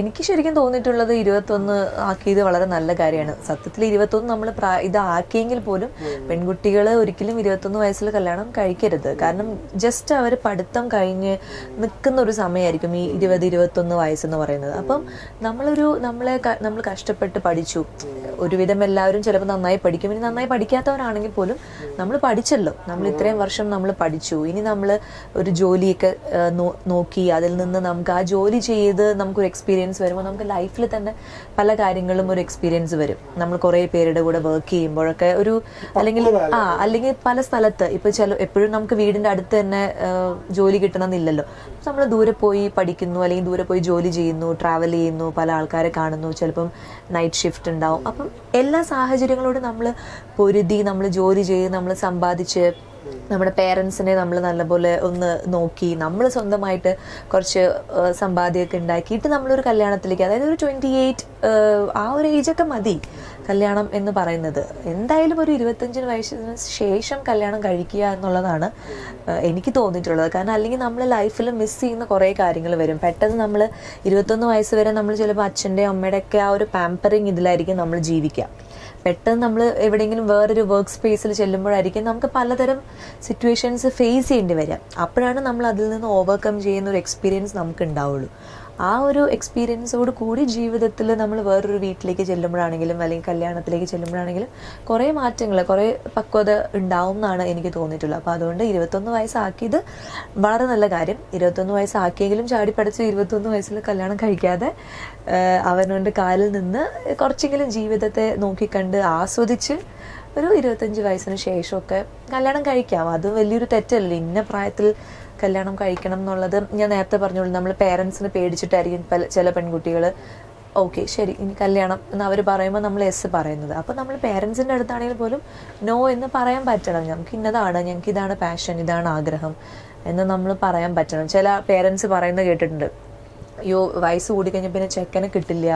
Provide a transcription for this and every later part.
എനിക്ക് ശരിക്കും തോന്നിയിട്ടുള്ളത് ഇരുപത്തൊന്ന് ആക്കിയത് വളരെ നല്ല കാര്യമാണ്. സത്യത്തിൽ ഇരുപത്തൊന്ന് നമ്മൾ ഇത് ആക്കിയെങ്കിൽ പോലും പെൺകുട്ടികൾ ഒരിക്കലും ഇരുപത്തൊന്ന് വയസ്സിൽ കല്യാണം കഴിക്കരുത്. കാരണം ജസ്റ്റ് അവർ പഠിത്തം കഴിഞ്ഞ് നിൽക്കുന്ന ഒരു സമയമായിരിക്കും ഈ ഇരുപത് ഇരുപത്തൊന്ന് വയസ്സെന്ന് പറയുന്നത്. അപ്പം നമ്മളൊരു നമ്മളെ നമ്മൾ കഷ്ടപ്പെട്ട് പഠിച്ചു. ഒരുവിധം എല്ലാവരും ചിലപ്പോൾ നന്നായി പഠിക്കും. ഇനി നന്നായി പഠിക്കാത്തവരാണെങ്കിൽ പോലും നമ്മൾ പഠിച്ചല്ലോ. നമ്മൾ ഇത്രയും വർഷം നമ്മൾ പഠിച്ചു. ഇനി നമ്മൾ ഒരു ജോലിയൊക്കെ നോക്കി അതിൽ നിന്ന് നമുക്ക് ആ ജോലി ചെയ്ത് നമുക്കൊരു എക്സ്പീരിയൻസ് വരുമ്പോൾ നമുക്ക് ലൈഫിൽ തന്നെ പല കാര്യങ്ങളും ഒരു എക്സ്പീരിയൻസ് വരും. നമ്മൾ കുറേ പേരുടെ കൂടെ വർക്ക് ചെയ്യുമ്പോഴൊക്കെ ഒരു അല്ലെങ്കിൽ ആ അല്ലെങ്കിൽ പല സ്ഥലത്ത്. ഇപ്പൊ ചില എപ്പോഴും നമുക്ക് വീടിന്റെ അടുത്ത് തന്നെ ജോലി കിട്ടണമെന്നില്ലല്ലോ. നമ്മൾ ദൂരെ പോയി പഠിക്കുന്നു അല്ലെങ്കിൽ ദൂരെ പോയി ജോലി ചെയ്യുന്നു ട്രാവൽ ചെയ്യുന്നു പല ആൾക്കാരെ കാണുന്നു. ചിലപ്പം നൈറ്റ് ഷിഫ്റ്റ് ഉണ്ടാവും. അപ്പം എല്ലാ സാഹചര്യങ്ങളോടും നമ്മൾ പൊരുതി നമ്മൾ ജോലി ചെയ്ത് നമ്മൾ സമ്പാദിച്ച് നമ്മുടെ പേരൻസിനെ നമ്മൾ നല്ലപോലെ ഒന്ന് നോക്കി നമ്മൾ സ്വന്തമായിട്ട് കുറച്ച് സമ്പാദ്യമൊക്കെ ഉണ്ടാക്കിയിട്ട് നമ്മളൊരു കല്യാണത്തിലേക്ക് അതായത് ഒരു ട്വന്റി എയ്റ്റ് ആ ഒരു ഏജൊക്കെ മതി കല്യാണം എന്ന് പറയുന്നത്. എന്തായാലും ഒരു ഇരുപത്തഞ്ചിന് വയസ്സിന് ശേഷം കല്യാണം കഴിക്കുക എന്നുള്ളതാണ് എനിക്ക് തോന്നിയിട്ടുള്ളത്. കാരണം അല്ലെങ്കിൽ നമ്മൾ ലൈഫിൽ മിസ് ചെയ്യുന്ന കുറേ കാര്യങ്ങൾ വരും. പെട്ടെന്ന് നമ്മൾ ഇരുപത്തൊന്ന് വയസ്സ് വരെ നമ്മൾ ചിലപ്പോൾ അച്ഛന്റെ അമ്മയുടെ ഒക്കെ ആ ഒരു പാമ്പറിങ് ഇതിലായിരിക്കും നമ്മൾ ജീവിക്കുക. പെട്ടെന്ന് നമ്മൾ എവിടെയെങ്കിലും വേറൊരു വർക്ക് സ്പേസിൽ ചെല്ലുമ്പോഴായിരിക്കും നമുക്ക് പലതരം സിറ്റുവേഷൻസ് ഫേസ് ചെയ്യേണ്ടി വരിക. അപ്പോഴാണ് നമ്മൾ അതിൽ നിന്ന് ഓവർകം ചെയ്യുന്ന ഒരു എക്സ്പീരിയൻസ് നമുക്ക് ഉണ്ടാവുള്ളൂ ആ ഒരു എക്സ്പീരിയൻസോട് കൂടി ജീവിതത്തിൽ നമ്മൾ വേറൊരു വീട്ടിലേക്ക് ചെല്ലുമ്പോഴാണെങ്കിലും അല്ലെങ്കിൽ കല്യാണത്തിലേക്ക് ചെല്ലുമ്പോഴാണെങ്കിലും കുറേ മാറ്റങ്ങൾ കുറേ പക്വത ഉണ്ടാവും എന്നാണ് എനിക്ക് തോന്നിയിട്ടുള്ളത്. അപ്പോൾ അതുകൊണ്ട് ഇരുപത്തൊന്ന് വയസ്സാക്കിയത് വളരെ നല്ല കാര്യം. ഇരുപത്തൊന്ന് വയസ്സാക്കിയെങ്കിലും ചാടിപ്പടച്ച് ഇരുപത്തൊന്ന് വയസ്സിൽ കല്യാണം കഴിക്കാതെ അവനവന്റെ കാലിൽ നിന്ന് കുറച്ചെങ്കിലും ജീവിതത്തെ നോക്കിക്കണ്ട് ആസ്വദിച്ച് ഒരു ഇരുപത്തഞ്ച് വയസ്സിന് ശേഷമൊക്കെ കല്യാണം കഴിക്കാം. അത് വലിയൊരു തെറ്റല്ല. ഇന്ന പ്രായത്തിൽ കല്യാണം കഴിക്കണം എന്നുള്ളത് ഞാൻ നേരത്തെ പറഞ്ഞോളൂ. നമ്മൾ പേരൻസിന് പേടിച്ചിട്ടായിരിക്കും പല ചില പെൺകുട്ടികൾ ഓക്കെ ശരി ഇനി കല്യാണം എന്ന് അവർ പറയുമ്പോൾ നമ്മൾ എസ് പറയുന്നത്. അപ്പോൾ നമ്മൾ പേരൻസിന്റെ അടുത്താണെങ്കിൽ പോലും നോ എന്ന് പറയാൻ പറ്റണം. ഞങ്ങൾക്ക് ഇന്നതാണ് ഞങ്ങൾക്ക് ഇതാണ് പാഷൻ ഇതാണ് ആഗ്രഹം എന്ന് നമ്മൾ പറയാൻ പറ്റണം. ചില പേരൻസ് പറയുന്നത് കേട്ടിട്ടുണ്ട്. അയ്യോ വയസ്സ് കൂടിക്കഴിഞ്ഞാൽ പിന്നെ ചെക്കനെ കിട്ടില്ല.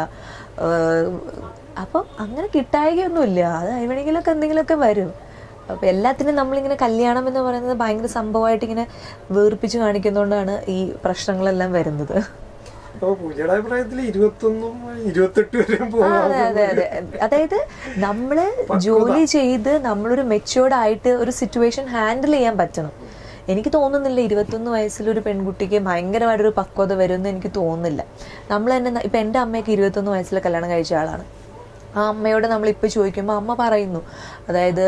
അപ്പോൾ അപ്പം അങ്ങനെ കിട്ടായികയൊന്നുമില്ല. അത് എവിടെയെങ്കിലുമൊക്കെ എന്തെങ്കിലുമൊക്കെ വരും. അപ്പം എല്ലാത്തിനും നമ്മളിങ്ങനെ കല്യാണം എന്ന് പറയുന്നത് ഭയങ്കര സംഭവമായിട്ട് ഇങ്ങനെ വേർപ്പിച്ച് കാണിക്കുന്നതുകൊണ്ടാണ് ഈ പ്രശ്നങ്ങളെല്ലാം വരുന്നത്. അതായത് നമ്മൾ ജോലി ചെയ്ത് നമ്മളൊരു മെച്ചുവേർഡ് ആയിട്ട് ഒരു സിറ്റുവേഷൻ ഹാൻഡിൽ ചെയ്യാൻ പറ്റണം. എനിക്ക് തോന്നുന്നില്ല ഇരുപത്തൊന്ന് വയസ്സിലൊരു പെൺകുട്ടിക്ക് ഭയങ്കരമായിട്ടൊരു പക്വത വരുമെന്ന് എനിക്ക് തോന്നുന്നില്ല. നമ്മൾ തന്നെ ഇപ്പൊ എന്റെ അമ്മയൊക്കെ ഇരുപത്തൊന്ന് വയസ്സിൽ കല്യാണം കഴിച്ച ആളാണ്. ആ അമ്മയോട് നമ്മൾ ഇപ്പോൾ ചോദിക്കുമ്പോൾ അമ്മ പറയുന്നു. അതായത്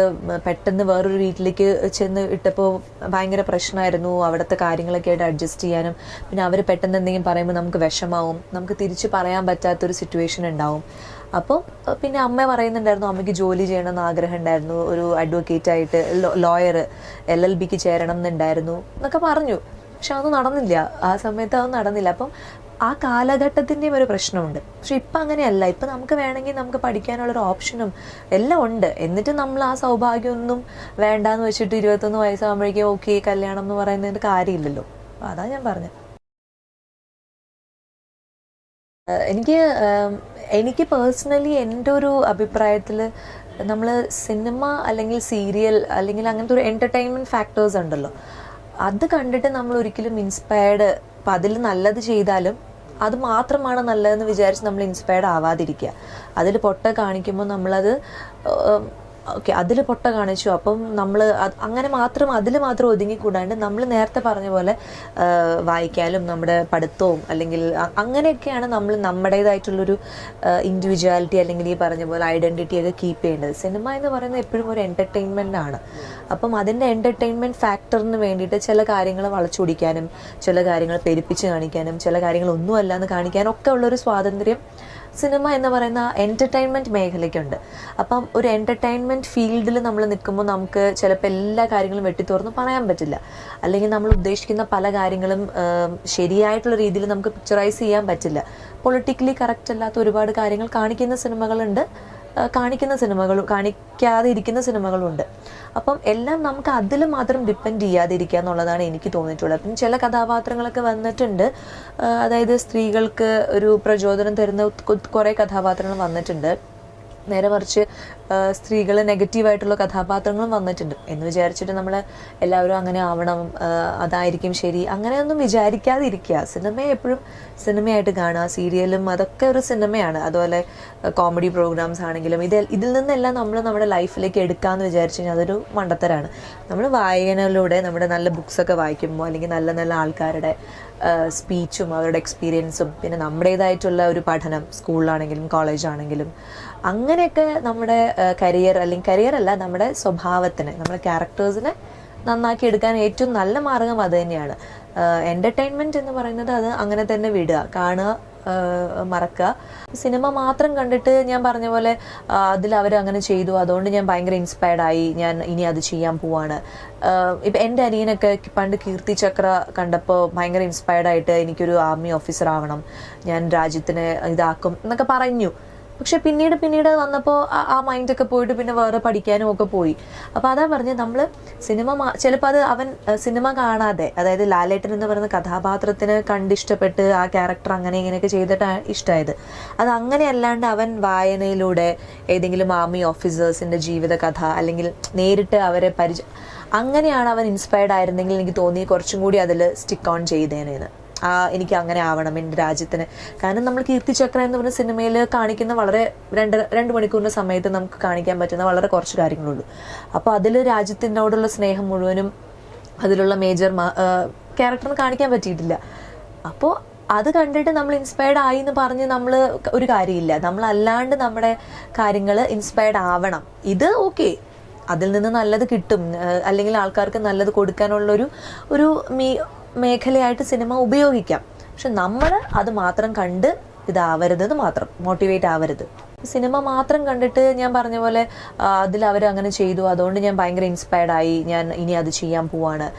പെട്ടെന്ന് വേറൊരു വീട്ടിലേക്ക് ചെന്ന് ഇട്ടപ്പോൾ ഭയങ്കര പ്രശ്നമായിരുന്നു. അവിടുത്തെ കാര്യങ്ങളൊക്കെ ആയിട്ട് അഡ്ജസ്റ്റ് ചെയ്യാനും. പിന്നെ അവർ പെട്ടെന്ന് എന്തെങ്കിലും പറയുമ്പോൾ നമുക്ക് വിഷമാവും. നമുക്ക് തിരിച്ച് പറയാൻ പറ്റാത്തൊരു സിറ്റുവേഷൻ ഉണ്ടാവും. അപ്പോൾ പിന്നെ അമ്മ പറയുന്നുണ്ടായിരുന്നു അമ്മയ്ക്ക് ജോലി ചെയ്യണം ചെയ്യണമെന്ന് ആഗ്രഹം ഉണ്ടായിരുന്നു. ഒരു അഡ്വക്കേറ്റ് ആയിട്ട് ലോയർ എൽ എൽ ബിക്ക് ചേരണം എന്നുണ്ടായിരുന്നു എന്നൊക്കെ പറഞ്ഞു. പക്ഷെ അതൊന്നും നടന്നില്ല. ആ സമയത്ത് അതൊന്നും നടന്നില്ല. അപ്പം ആ കാലഘട്ടത്തിന്റെയും ഒരു പ്രശ്നമുണ്ട്. പക്ഷെ ഇപ്പം അങ്ങനെയല്ല. ഇപ്പം നമുക്ക് വേണമെങ്കിൽ നമുക്ക് പഠിക്കാനുള്ളൊരു ഓപ്ഷനും എല്ലാം ഉണ്ട്. എന്നിട്ട് നമ്മൾ ആ സൗഭാഗ്യമൊന്നും വേണ്ടാന്ന് വെച്ചിട്ട് ഇരുപത്തൊന്ന് വയസ്സാകുമ്പോഴേക്കും ഓക്കെ കല്യാണം എന്ന് പറയുന്നതിന്റെ കാര്യമില്ലല്ലോ. അതാ ഞാൻ പറഞ്ഞത്. എനിക്ക് എനിക്ക് പേഴ്സണലി എന്റെ ഒരു അഭിപ്രായത്തിൽ നമ്മൾ സിനിമ അല്ലെങ്കിൽ സീരിയൽ അല്ലെങ്കിൽ അങ്ങനത്തെ ഒരു എന്റർടൈൻമെന്റ് ഫാക്ടേഴ്സ് ഉണ്ടല്ലോ. അത് കണ്ടിട്ട് നമ്മൾ ഒരിക്കലും ഇൻസ്പയർഡ് അപ്പം അതിൽ നല്ലത് ചെയ്താലും അത് മാത്രമാണ് നല്ലതെന്ന് വിചാരിച്ച് നമ്മൾ ഇൻസ്പയർഡ് ആവാതിരിക്കുക. അതിൽ പൊട്ട കാണിക്കുമ്പോൾ നമ്മളത് ഓക്കെ അതിൽ പൊട്ട കാണിച്ചു. അപ്പം നമ്മൾ അങ്ങനെ മാത്രം അതിൽ മാത്രം ഒതുങ്ങിക്കൂടാണ്ട് നമ്മൾ നേരത്തെ പറഞ്ഞ പോലെ വായിക്കാലും നമ്മുടെ പഠിത്തവും അല്ലെങ്കിൽ അങ്ങനെയൊക്കെയാണ് നമ്മൾ നമ്മുടേതായിട്ടുള്ളൊരു ഇൻഡിവിജ്വാലിറ്റി അല്ലെങ്കിൽ ഈ പറഞ്ഞ പോലെ ഐഡന്റിറ്റി ഒക്കെ കീപ്പ് ചെയ്യേണ്ടത്. സിനിമ എന്ന് പറയുന്നത് എപ്പോഴും ഒരു എന്റർടൈൻമെന്റ് ആണ്. അപ്പം അതിന്റെ എന്റർടൈൻമെന്റ് ഫാക്ടറിന് വേണ്ടിയിട്ട് ചില കാര്യങ്ങൾ വളച്ചൊടിക്കാനും ചില കാര്യങ്ങൾ പെരുപ്പിച്ച് കാണിക്കാനും ചില കാര്യങ്ങൾ ഒന്നുമല്ല എന്ന് കാണിക്കാനും ഒക്കെ ഉള്ളൊരു സ്വാതന്ത്ര്യം സിനിമ എന്ന് പറയുന്ന എന്റർടൈൻമെന്റ് മേഖലയ്ക്കുണ്ട്. അപ്പം ഒരു എന്റർടൈൻമെന്റ് ഫീൽഡിൽ നമ്മൾ നിൽക്കുമ്പോൾ നമുക്ക് ചിലപ്പോൾ എല്ലാ കാര്യങ്ങളും വെട്ടിത്തുറന്ന് പറയാൻ പറ്റില്ല. അല്ലെങ്കിൽ നമ്മൾ ഉദ്ദേശിക്കുന്ന പല കാര്യങ്ങളും ശരിയായിട്ടുള്ള രീതിയിൽ നമുക്ക് പിക്ചറൈസ് ചെയ്യാൻ പറ്റില്ല. പൊളിറ്റിക്കലി കറക്റ്റ് അല്ലാത്ത ഒരുപാട് കാര്യങ്ങൾ കാണിക്കുന്ന സിനിമകളുണ്ട്. കാണിക്കുന്ന സിനിമകളും കാണിക്കാതെ ഇരിക്കുന്ന സിനിമകളുണ്ട്. അപ്പം എല്ലാം നമുക്ക് അതിൽ മാത്രം ഡിപ്പെൻഡ് ചെയ്യാതിരിക്കുക എന്നുള്ളതാണ് എനിക്ക് തോന്നിയിട്ടുള്ളത്. പിന്നെ ചില കഥാപാത്രങ്ങളൊക്കെ വന്നിട്ടുണ്ട്. അതായത് സ്ത്രീകൾക്ക് ഒരു പ്രചോദനം തരുന്ന കുറേ കഥാപാത്രങ്ങൾ വന്നിട്ടുണ്ട്. നേരെ മറിച്ച് സ്ത്രീകൾ നെഗറ്റീവായിട്ടുള്ള കഥാപാത്രങ്ങളും വന്നിട്ടുണ്ട്. എന്ന് വിചാരിച്ചിട്ട് നമ്മൾ എല്ലാവരും അങ്ങനെ ആവണം അതായിരിക്കും ശരി. അങ്ങനെയൊന്നും വിചാരിക്കാതിരിക്കുക. സിനിമയെ എപ്പോഴും സിനിമയായിട്ട് കാണുക. സീരിയലും അതൊക്കെ ഒരു സിനിമയാണ്. അതുപോലെ കോമഡി പ്രോഗ്രാംസ് ആണെങ്കിലും ഇത് ഇതിൽ നിന്നെല്ലാം നമ്മൾ നമ്മുടെ ലൈഫിലേക്ക് എടുക്കാമെന്ന് വിചാരിച്ചു കഴിഞ്ഞാൽ അതൊരു മണ്ടത്തരാണ്. നമ്മൾ വായനയിലൂടെ നമ്മുടെ നല്ല ബുക്സൊക്കെ വായിക്കുമ്പോൾ അല്ലെങ്കിൽ നല്ല നല്ല ആൾക്കാരുടെ സ്പീച്ചും അവരുടെ എക്സ്പീരിയൻസും പിന്നെ നമ്മുടേതായിട്ടുള്ള ഒരു പഠനം സ്കൂളിലാണെങ്കിലും കോളേജാണെങ്കിലും അങ്ങനെയൊക്കെ നമ്മുടെ കരിയർ അല്ലെങ്കിൽ കരിയർ അല്ല നമ്മുടെ സ്വഭാവത്തിന് നമ്മുടെ ക്യാരക്ടേഴ്സിനെ നന്നാക്കി എടുക്കാൻ ഏറ്റവും നല്ല മാർഗം അത് തന്നെയാണ്. എന്റർടൈൻമെന്റ് എന്ന് പറയുന്നത് അത് അങ്ങനെ തന്നെ വിടുക കാണുക മറക്കുക. സിനിമ മാത്രം കണ്ടിട്ട് ഞാൻ പറഞ്ഞ പോലെ അതിൽ അവർ അങ്ങനെ ചെയ്തു. അതുകൊണ്ട് ഞാൻ ഭയങ്കര ഇൻസ്പയർഡ് ആയി. ഞാൻ ഇനി അത് ചെയ്യാൻ പോവാണ്. ഇപ്പം എന്റെ അനിയനൊക്കെ പണ്ട് കീർത്തി ചക്ര കണ്ടപ്പോൾ ഭയങ്കര ഇൻസ്പയർഡ് ആയിട്ട് എനിക്കൊരു ആർമി ഓഫീസർ ആവണം. ഞാൻ രാജ്യത്തിന് ഇതാക്കും എന്നൊക്കെ പറഞ്ഞു. പക്ഷെ പിന്നീട് പിന്നീട് വന്നപ്പോൾ ആ മൈൻഡൊക്കെ പോയിട്ട് പിന്നെ വേറെ പഠിക്കാനും ഒക്കെ പോയി. അപ്പോൾ അതാ പറഞ്ഞ് നമ്മൾ സിനിമ ചിലപ്പോൾ അത് അവൻ സിനിമ കാണാതെ അതായത് ലാലേട്ടൻ എന്ന് പറയുന്ന കഥാപാത്രത്തിന് കണ്ടിഷ്ടപ്പെട്ട് ആ ക്യാരക്ടർ അങ്ങനെ ഇങ്ങനെയൊക്കെ ചെയ്തിട്ടാണ് ഇഷ്ടമായത് അത് അങ്ങനെ അല്ലാണ്ട് അവൻ വായനയിലൂടെ ഏതെങ്കിലും ആർമി ഓഫീസേഴ്സിന്റെ ജീവിത കഥ അല്ലെങ്കിൽ നേരിട്ട് അവരെ പരിചയം അങ്ങനെയാണ് അവൻ ഇൻസ്പയർഡ് ആയിരുന്നെങ്കിൽ എനിക്ക് തോന്നി കുറച്ചും കൂടി അതിൽ സ്റ്റിക്ക് ഓൺ ചെയ്തേനേന്ന്. ആ എനിക്ക് അങ്ങനെ ആവണം എന്റെ രാജ്യത്തിന്. കാരണം നമ്മൾ കീർത്തിചക്ര എന്ന് പറഞ്ഞ സിനിമയിൽ കാണിക്കുന്ന വളരെ രണ്ട് രണ്ട് മണിക്കൂറിന്റെ സമയത്ത് നമുക്ക് കാണിക്കാൻ പറ്റുന്ന വളരെ കുറച്ച് കാര്യങ്ങളുള്ളൂ. അപ്പോൾ അതിൽ രാജ്യത്തിനോടുള്ള സ്നേഹം മുഴുവനും അതിലുള്ള മേജർ ക്യാരക്ടറിന് കാണിക്കാൻ പറ്റിയിട്ടില്ല. അപ്പോൾ അത് കണ്ടിട്ട് നമ്മൾ ഇൻസ്പയർഡ് ആയി എന്ന് പറഞ്ഞ് നമ്മൾ ഒരു കാര്യമില്ല. നമ്മളല്ലാണ്ട് നമ്മുടെ കാര്യങ്ങൾ ഇൻസ്പയർഡ് ആവണം. ഇത് ഓക്കെ അതിൽ നിന്ന് നല്ലത് കിട്ടും. അല്ലെങ്കിൽ ആൾക്കാർക്ക് നല്ലത് കൊടുക്കാനുള്ളൊരു ഒരു മീ മേഖലയായിട്ട് സിനിമ ഉപയോഗിക്കാം. പക്ഷെ നമ്മൾ അത് മാത്രം കണ്ട് ഇതാവരുതെന്ന് മാത്രം മോട്ടിവേറ്റ് ആവരുത്. സിനിമ മാത്രം കണ്ടിട്ട് ഞാൻ പറഞ്ഞ പോലെ അതിൽ അവർ അങ്ങനെ ചെയ്തു. അതുകൊണ്ട് ഞാൻ ഭയങ്കര ഇൻസ്പയർഡ് ആയി. ഞാൻ ഇനി അത് ചെയ്യാൻ പോവാണ്.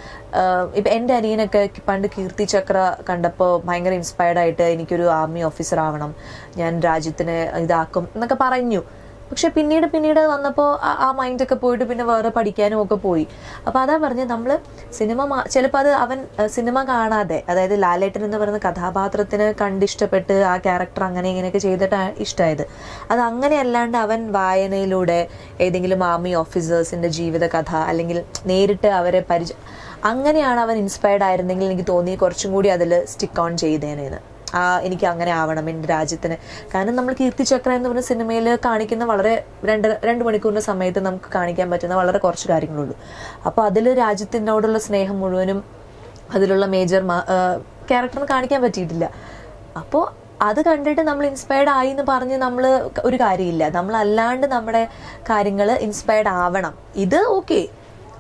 ഇപ്പം എന്റെ അനിയനൊക്കെ പണ്ട് കീർത്തി ചക്ര കണ്ടപ്പോൾ ഭയങ്കര ഇൻസ്പയർഡ് ആയിട്ട് എനിക്കൊരു ആർമി ഓഫീസർ ആവണം. ഞാൻ രാജ്യത്തിന് ഇതാക്കും എന്നൊക്കെ പറഞ്ഞു. പക്ഷെ പിന്നീട് പിന്നീട് വന്നപ്പോൾ ആ മൈൻഡൊക്കെ പോയിട്ട് പിന്നെ വേറെ പഠിക്കാനും ഒക്കെ പോയി. അപ്പോൾ അതാ പറഞ്ഞ് നമ്മൾ സിനിമ ചിലപ്പോൾ അത് അവൻ സിനിമ കാണാതെ അതായത് ലാലേട്ടൻ എന്ന് പറയുന്ന കഥാപാത്രത്തിന് കണ്ടിഷ്ടപ്പെട്ട് ആ ക്യാരക്ടർ അങ്ങനെ ഇങ്ങനെയൊക്കെ ചെയ്തിട്ടാണ് ഇഷ്ടമായത് അത് അങ്ങനെ അല്ലാണ്ട് അവൻ വായനയിലൂടെ ഏതെങ്കിലും ആർമി ഓഫീസേഴ്സിന്റെ ജീവിത കഥ അല്ലെങ്കിൽ നേരിട്ട് അവരെ പരിചയം അങ്ങനെയാണ് അവൻ ഇൻസ്പയർഡ് ആയിരുന്നെങ്കിൽ എനിക്ക് തോന്നി കുറച്ചും കൂടി അതിൽ സ്റ്റിക്ക് ഓൺ ചെയ്തേനേന്ന്. ആ എനിക്ക് അങ്ങനെ ആവണം എന്റെ രാജ്യത്തിന്. കാരണം നമ്മൾ കീർത്തിചക്ര എന്ന് പറഞ്ഞ സിനിമയിൽ കാണിക്കുന്ന വളരെ രണ്ട് രണ്ട് മണിക്കൂറിന്റെ സമയത്ത് നമുക്ക് കാണിക്കാൻ പറ്റുന്ന വളരെ കുറച്ച് കാര്യങ്ങളുള്ളൂ. അപ്പോൾ അതിൽ രാജ്യത്തിനോടുള്ള സ്നേഹം മുഴുവനും അതിലുള്ള മേജർ ക്യാരക്ടറിന് കാണിക്കാൻ പറ്റിയിട്ടില്ല. അപ്പോൾ അത് കണ്ടിട്ട് നമ്മൾ ഇൻസ്പയർഡ് ആയി എന്ന് പറഞ്ഞ് നമ്മൾ ഒരു കാര്യമില്ല. നമ്മൾ അല്ലാണ്ട് നമ്മുടെ കാര്യങ്ങൾ ഇൻസ്പയർഡ് ആവണം. ഇത് ഓക്കെ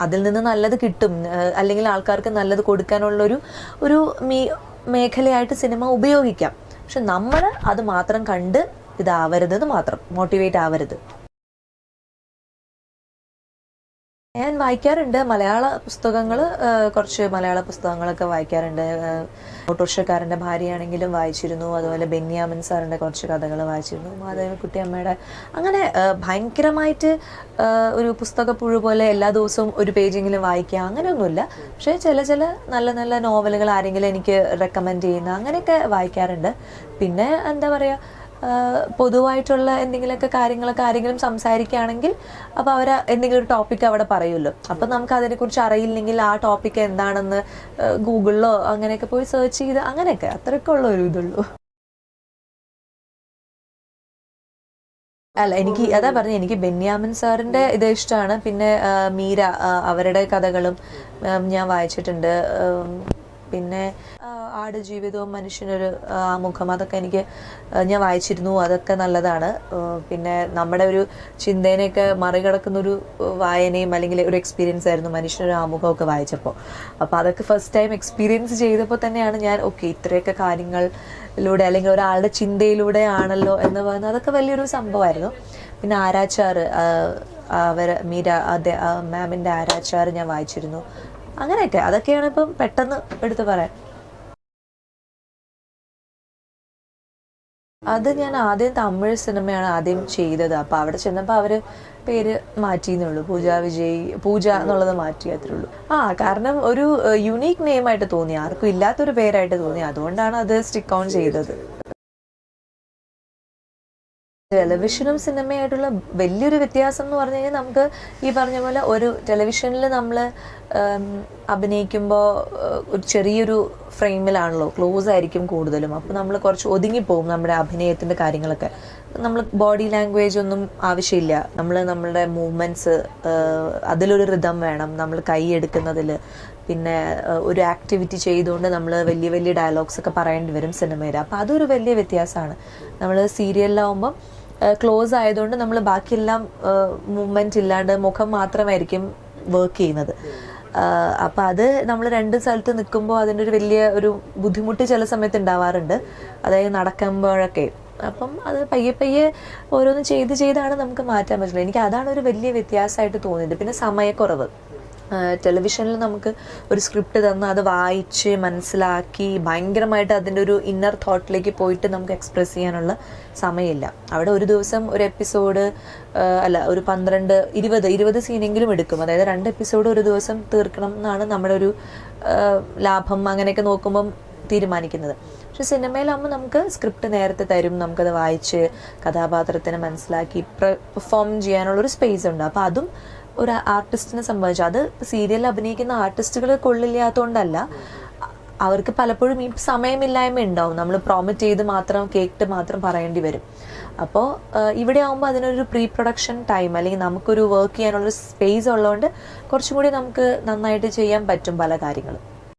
അതിൽ നിന്ന് നല്ലത് കിട്ടും. അല്ലെങ്കിൽ ആൾക്കാർക്ക് നല്ലത് കൊടുക്കാനുള്ളൊരു ഒരു മീ മേഖലയായിട്ട് സിനിമ ഉപയോഗിക്കാം. പക്ഷെ നമ്മൾ അത് മാത്രം കണ്ട് ഇതാവരുതെന്ന് മാത്രം മോട്ടിവേറ്റ് ആവരുത്. ഞാൻ വായിക്കാറുണ്ട്. മലയാള പുസ്തകങ്ങൾ കുറച്ച് മലയാള പുസ്തകങ്ങളൊക്കെ വായിക്കാറുണ്ട്. ഓട്ടോറിക്ഷക്കാരന്റെ ഭാര്യയാണെങ്കിലും വായിച്ചിരുന്നു. അതുപോലെ ബെന്യാമൻ സാറിന്റെ കുറച്ച് കഥകൾ വായിച്ചിരുന്നു. മാധവിക്കുട്ടി അമ്മയുടെ അങ്ങനെ ഭയങ്കരമായിട്ട് ഒരു പുസ്തക പുഴു പോലെ എല്ലാ ദിവസവും ഒരു പേജെങ്കിലും വായിക്കുക അങ്ങനെയൊന്നുമില്ല. പക്ഷേ ചില ചില നല്ല നല്ല നോവലുകൾ ആരെങ്കിലും എനിക്ക് റെക്കമെൻഡ് ചെയ്യുന്ന അങ്ങനെയൊക്കെ വായിക്കാറുണ്ട്. പിന്നെ എന്താ പറയുക പൊതുവായിട്ടുള്ള എന്തെങ്കിലുമൊക്കെ കാര്യങ്ങളൊക്കെ ആരെങ്കിലും സംസാരിക്കുകയാണെങ്കിൽ അപ്പോൾ അവർ എന്തെങ്കിലും ഒരു ടോപ്പിക് അവിടെ പറയുമല്ലോ. അപ്പം നമുക്ക് അതിനെക്കുറിച്ച് അറിയില്ലെങ്കിൽ ആ ടോപ്പിക് എന്താണെന്ന് ഗൂഗിളിലോ അങ്ങനെയൊക്കെ പോയി സെർച്ച് ചെയ്ത് അങ്ങനെയൊക്കെ അത്രയൊക്കെ ഉള്ള ഒരു ഇതുള്ളൂ. അല്ല എനിക്ക് അതാ പറഞ്ഞു എനിക്ക് ബെന്യാമിൻ സാറിന്റെ ഇത് ഇഷ്ടമാണ് പിന്നെ മീര അവരുടെ കഥകളും ഞാൻ വായിച്ചിട്ടുണ്ട്. പിന്നെ ആ, ആടുജീവിതവും മനുഷ്യനൊരു ആമുഖം അതൊക്കെ എനിക്ക് ഞാൻ വായിച്ചിരുന്നു. അതൊക്കെ നല്ലതാണ്. പിന്നെ നമ്മുടെ ഒരു ചിന്തേനെയൊക്കെ മറികടക്കുന്ന ഒരു വായനയും അല്ലെങ്കിൽ ഒരു എക്സ്പീരിയൻസ് ആയിരുന്നു മനുഷ്യനൊരു ആമുഖമൊക്കെ വായിച്ചപ്പോൾ. അപ്പോൾ അതൊക്കെ ഫസ്റ്റ് ടൈം എക്സ്പീരിയൻസ് ചെയ്തപ്പോൾ തന്നെയാണ് ഞാൻ ഓക്കെ ഇത്രയൊക്കെ കാര്യങ്ങളിലൂടെ അല്ലെങ്കിൽ ഒരാളുടെ ചിന്തയിലൂടെ ആണല്ലോ എന്ന് പറയുന്നത്. അതൊക്കെ വലിയൊരു സംഭവമായിരുന്നു. പിന്നെ ആരാച്ചാറ് അവർ മീര അതെ മാമിന്റെ ആരാച്ചാറ് ഞാൻ വായിച്ചിരുന്നു. അങ്ങനെയൊക്കെ. അതൊക്കെയാണ് ഇപ്പം പെട്ടെന്ന് എടുത്ത് പറയാൻ. അത് ഞാൻ ആദ്യം തമിഴ് സിനിമയാണ് ആദ്യം ചെയ്തത്. അപ്പോൾ അവിടെ ചെന്നപ്പോൾ അവർ പേര് മാറ്റിയെന്നുള്ളൂ പൂജ വിജയ് പൂജ എന്നുള്ളത് മാറ്റി അത്രേ ഉള്ളൂ. ആ കാരണം ഒരു യുണീക്ക് നെയിമായിട്ട് തോന്നി. ആർക്കും ഇല്ലാത്തൊരു പേരായിട്ട് തോന്നി. അതുകൊണ്ടാണ് അത് സ്റ്റിക്ക് ഓൺ ചെയ്തത്. ടെലിവിഷനും സിനിമയായിട്ടുള്ള വലിയൊരു വ്യത്യാസം എന്ന് പറഞ്ഞു കഴിഞ്ഞാൽ നമുക്ക് ഈ പറഞ്ഞ പോലെ ഒരു ടെലിവിഷനിൽ നമ്മൾ അഭിനയിക്കുമ്പോൾ ഒരു ചെറിയൊരു ഫ്രെയിമിലാണല്ലോ ക്ലോസ് ആയിരിക്കും കൂടുതലും. അപ്പോൾ നമ്മൾ കുറച്ച് ഒതുങ്ങിപ്പോകും നമ്മുടെ അഭിനയത്തിന്റെ കാര്യങ്ങളൊക്കെ. നമ്മൾ ബോഡി ലാംഗ്വേജ് ഒന്നും ആവശ്യമില്ല. നമ്മൾ നമ്മളുടെ മൂവ്മെന്റ്സ് അതിലൊരു റിതം വേണം. നമ്മൾ കൈ എടുക്കുന്നതിൽ പിന്നെ ഒരു ആക്ടിവിറ്റി ചെയ്തുകൊണ്ട് നമ്മൾ വലിയ വലിയ ഡയലോഗ്സ് ഒക്കെ പറയേണ്ടി വരും സിനിമയിൽ അപ്പോൾ അതൊരു വലിയ വ്യത്യാസമാണ്. നമ്മൾ സീരിയലിലാവുമ്പം ക്ലോസ് ആയതുകൊണ്ട് നമ്മൾ ബാക്കിയെല്ലാം മൂവ്മെന്റ് ഇല്ലാണ്ട് മുഖം മാത്രമായിരിക്കും വർക്ക് ചെയ്യുന്നത്. അപ്പം അത് നമ്മൾ രണ്ട് സ്ഥലത്ത് നിൽക്കുമ്പോൾ അതിന്റെ ഒരു വലിയ ഒരു ബുദ്ധിമുട്ട് ചില സമയത്ത് ഉണ്ടാവാറുണ്ട്. അതായത് നടക്കുമ്പോഴൊക്കെ. അപ്പം അത് പയ്യെ പയ്യെ ഓരോന്ന് ചെയ്ത് ചെയ്താണ് നമുക്ക് മാറ്റാൻ പറ്റുള്ളൂ എനിക്ക് അതാണ് ഒരു വലിയ വ്യത്യാസമായിട്ട് തോന്നിയത്. പിന്നെ സമയക്കുറവ്. ടെലിവിഷനിൽ നമുക്ക് ഒരു സ്ക്രിപ്റ്റ് തന്ന് അത് വായിച്ച് മനസ്സിലാക്കി ഭയങ്കരമായിട്ട് അതിന്റെ ഒരു ഇന്നർ തോട്ടിലേക്ക് പോയിട്ട് നമുക്ക് എക്സ്പ്രസ് ചെയ്യാനുള്ള സമയമില്ല. അവിടെ ഒരു ദിവസം ഒരു എപ്പിസോഡ് അല്ല ഒരു പന്ത്രണ്ട് ഇരുപത് ഇരുപത് സീനെങ്കിലും എടുക്കും. അതായത് രണ്ട് എപ്പിസോഡ് ഒരു ദിവസം തീർക്കണം എന്നാണ് നമ്മുടെ ഒരു ലാഭം അങ്ങനെയൊക്കെ നോക്കുമ്പം തീരുമാനിക്കുന്നത്. പക്ഷെ സിനിമയിലാകുമ്പോൾ നമുക്ക് സ്ക്രിപ്റ്റ് നേരത്തെ തരും. നമുക്കത് വായിച്ച് കഥാപാത്രത്തിനെ മനസ്സിലാക്കി പെർഫോം ചെയ്യാനുള്ളൊരു സ്പേസ് ഉണ്ട്. അപ്പോൾ അതും ഒരു ആർട്ടിസ്റ്റിനെ സംബന്ധിച്ച്. അത് സീരിയലിൽ അഭിനയിക്കുന്ന ആർട്ടിസ്റ്റുകൾ കൊള്ളില്ലാത്തതുകൊണ്ടല്ല അവർക്ക് പലപ്പോഴും ഈ സമയമില്ലായ്മ ഉണ്ടാവും. നമ്മൾ പ്രോമിറ്റ് ചെയ്ത് മാത്രം കേട്ട് മാത്രം പറയേണ്ടി വരും. അപ്പോൾ ഇവിടെ ആകുമ്പോൾ അതിനൊരു പ്രീ പ്രൊഡക്ഷൻ ടൈം അല്ലെങ്കിൽ നമുക്കൊരു വർക്ക് ചെയ്യാനുള്ളൊരു സ്പേസ് ഉള്ളതുകൊണ്ട് കുറച്ചും കൂടി നമുക്ക് നന്നായിട്ട് ചെയ്യാൻ പറ്റും പല കാര്യങ്ങളും.